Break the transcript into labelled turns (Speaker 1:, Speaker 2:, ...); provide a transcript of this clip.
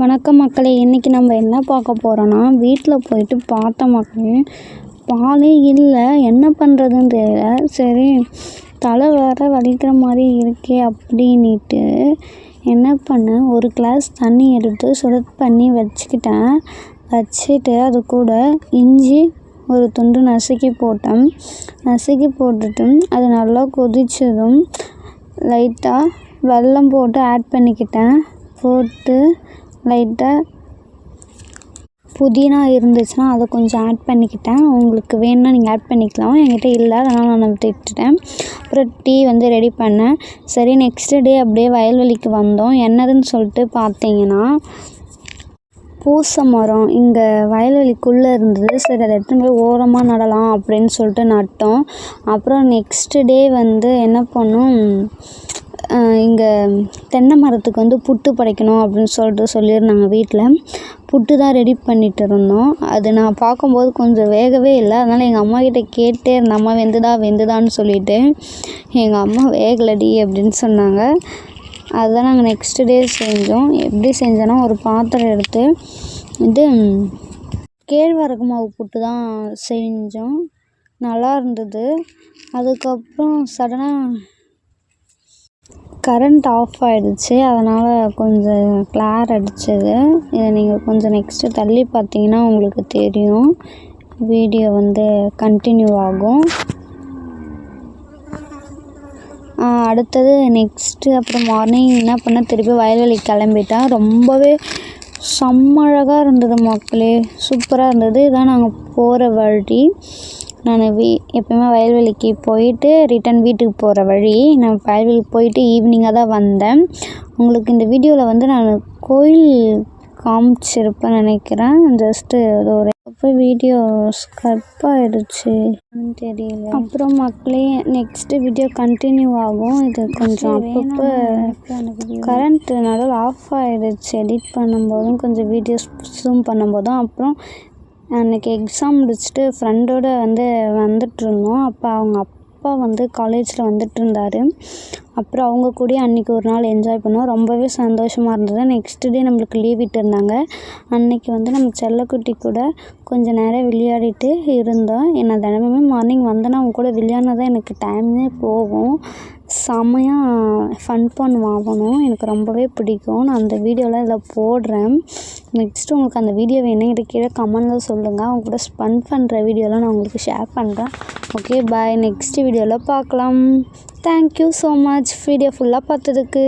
Speaker 1: வணக்கம் மக்களே இன்றைக்கி நம்ம என்ன பார்க்க போகிறோன்னா வீட்டில் போயிட்டு பார்த்த மக்களே பாலே இல்லை என்ன பண்ணுறதுன்னு தெரியல. சரி தலை வேறு வலிக்கிற மாதிரி இருக்கே அப்படின்னுட்டு என்ன பண்ணேன் ஒரு கிளாஸ் தண்ணி எடுத்து சுடு பண்ணி வச்சுக்கிட்டேன். வச்சுட்டு அது கூட இஞ்சி ஒரு துண்டு நசுக்கி போட்டேன். நசுக்கி போட்டுட்டு அது நல்லா கொதிச்சதும் லைட்டாக வெல்லம் போட்டு ஆட் பண்ணிக்கிட்டேன். போட்டு லைட்டாக புதினா இருந்துச்சுன்னா அதை கொஞ்சம் ஆட் பண்ணிக்கிட்டேன். உங்களுக்கு வேணும்னா நீங்கள் ஆட் பண்ணிக்கலாம். என்கிட்ட இல்லை அதனால் நான் விட்டுட்டேன். அப்புறம் டீ வந்து ரெடி பண்ணேன். சரி நெக்ஸ்ட்டு டே அப்படியே வயல்வெளிக்கு வந்தோம். என்னதுன்னு சொல்லிட்டு பார்த்தீங்கன்னா பூசை மரம். இங்கே வயல்வெளிக்குள்ளே இருந்தது. சரி அதை எடுத்துன்னு போய் ஓரமாக நடலாம் அப்படின்னு சொல்லிட்டு நட்டோம். அப்புறம் நெக்ஸ்ட்டு டே வந்து என்ன பண்ணோம்? இங்கே தென்னை மரத்துக்கு வந்து புட்டு படைக்கணும் அப்படின்னு சொல்லிட்டு சொல்லியிருந்தாங்க வீட்டில் புட்டு தான் ரெடி பண்ணிட்டு இருந்தோம். அது நான் பார்க்கும்போது கொஞ்சம் வேகவே இல்லை. அதனால் எங்கள் அம்மாக்கிட்ட கேட்டே இருந்தேன். அம்மா வெந்துதா வெந்துதான்னு சொல்லிட்டு. எங்கள் அம்மா வேகலடி அப்படின்னு சொன்னாங்க. அதுதான் நாங்கள் நெக்ஸ்ட் டே செஞ்சோம். எப்படி செஞ்சோன்னா ஒரு பாத்திரம் எடுத்து இது கேழ்வரகு மாவு புட்டு தான் செஞ்சோம். நல்லா இருந்தது. அதுக்கப்புறம் சடனாக கரண்ட் ஆஃப் ஆகிடுச்சு அதனால் கொஞ்சம் கிளார் அடிச்சது. இதை நீங்கள் கொஞ்சம் நெக்ஸ்ட்டு தள்ளி பார்த்தீங்கன்னா உங்களுக்கு தெரியும். வீடியோ வந்து கண்டினியூ ஆகும். அடுத்தது நெக்ஸ்ட்டு அப்புறம் மார்னிங் என்ன பண்ண திருப்பி வயல்வெளிக்கு கிளம்பிட்டேன். ரொம்பவே செம்ம அழகாக இருந்தது மக்களே. சூப்பராக இருந்தது. இதான் நாங்கள் போகிற வழி. நான் வீ எப்போயுமே வயல்வெளிக்கு போயிட்டு ரிட்டன் வீட்டுக்கு போகிற வழி நான் வயல்வெளிக்கு போயிட்டு ஈவினிங்காக தான் வந்தேன். உங்களுக்கு இந்த வீடியோவில் வந்து நான் கோயில் காமிச்சிருப்பேன் நினைக்கிறேன். ஜஸ்ட்டு அது ஒரு அப்போ வீடியோ ஸ்கட் ஆகிடுச்சு தெரியல. அப்புறம் மக்களே நெக்ஸ்ட்டு வீடியோ கண்டினியூ ஆகும். இது கொஞ்சம் அப்பப்போ கரண்ட் நடுவில் ஆஃப் ஆகிடுச்சு எடிட் பண்ணும்போதும் கொஞ்சம் வீடியோஸ் ஜூம் பண்ணும்போதும் அப்புறம் அன்றைக்கி எக்ஸாம் முடிச்சுட்டு ஃப்ரெண்டோடு வந்து வந்துட்டுருந்தோம். அப்போ அவங்க அப்பா வந்து காலேஜில் வந்துட்டுருந்தாரு. அப்புறம் அவங்க கூட அன்றைக்கி ஒரு நாள் என்ஜாய் பண்ணோம். ரொம்பவே சந்தோஷமாக இருந்தது. நெக்ஸ்ட் டே நம்மளுக்கு லீவ் விட்டுருந்தாங்க. அன்றைக்கி வந்து நம்ம செல்லக்குட்டி கூட கொஞ்சம் நேரம் விளையாடிட்டு இருந்தோம். நான் தினமுமே மார்னிங் வந்தேன்னா அவங்க கூட விளையாடினா தான் எனக்கு டைமே போகும். செம்மையாக ஃபன் பண்ணுவான் அவனும். எனக்கு ரொம்பவே பிடிக்கும். நான் அந்த வீடியோலாம் இதில் போடுறேன். நெக்ஸ்ட்டு உங்களுக்கு அந்த வீடியோ வேணுங்கிற கீழே கமெண்ட்டில் சொல்லுங்கள் அவங்க கூட ஸ்பன் பண்ணுற வீடியோலாம் நான் உங்களுக்கு ஷேர் பண்ணுறேன் ஓகே பாய் நெக்ஸ்ட் வீடியோவில் பார்க்கலாம். தேங்க்யூ ஸோ மச் வீடியோ ஃபுல்லாக பார்த்ததுக்கு.